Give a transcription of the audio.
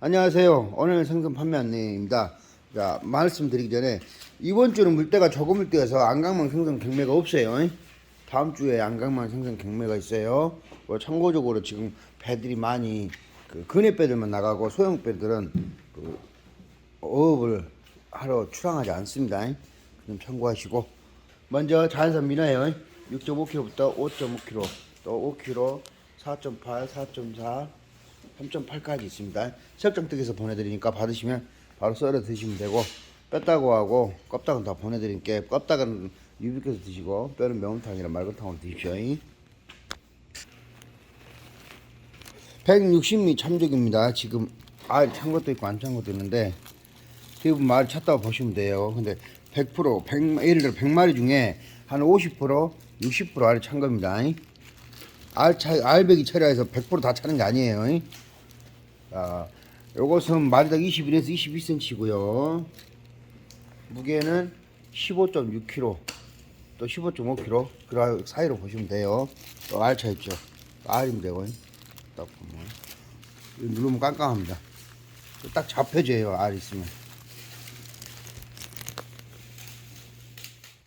안녕하세요. 오늘 생선 판매 안내입니다. 자, 말씀드리기 전에 이번 주는 물때가 조금 물때여서 안강망 생선 경매가 없어요. 다음 주에 안강망 생선 경매가 있어요. 뭐 참고적으로 지금 배들이 많이 그 근해 배들만 나가고 소형 배들은 그 어업을 하러 출항하지 않습니다. 좀 참고하시고 먼저 자연산 미나요. 6.5kg부터 5.5kg, 또 5kg, 4.8, 4.4, 3.8까지 있습니다. 설정떡에서 보내드리니까 받으시면 바로 썰어 드시면 되고 뼈다고 하고 껍닥은 다 보내드릴게 껍닥은 유비께서 드시고 뼈는 매운탕이랑 맑은탕으로 드십시오. 160미 참족입니다. 지금 알 찬 것도 있고 안 찬 것도 있는데 대부분 말을 찾다가 보시면 돼요. 근데 100% 100, 예를 들어 100마리 중에 한 50% 60% 알을 찬 겁니다. 알 차, 알배기 처리해서 100%다 차는 게 아니에요. 자, 요것은 마리당 21에서 22cm고요. 무게는 15.6kg, 또 15.5kg 그 사이로 보시면 돼요. 또 알차 있죠. 알이면 되고 딱 보면 누르면 깜깜합니다. 딱 잡혀져요 알 있으면.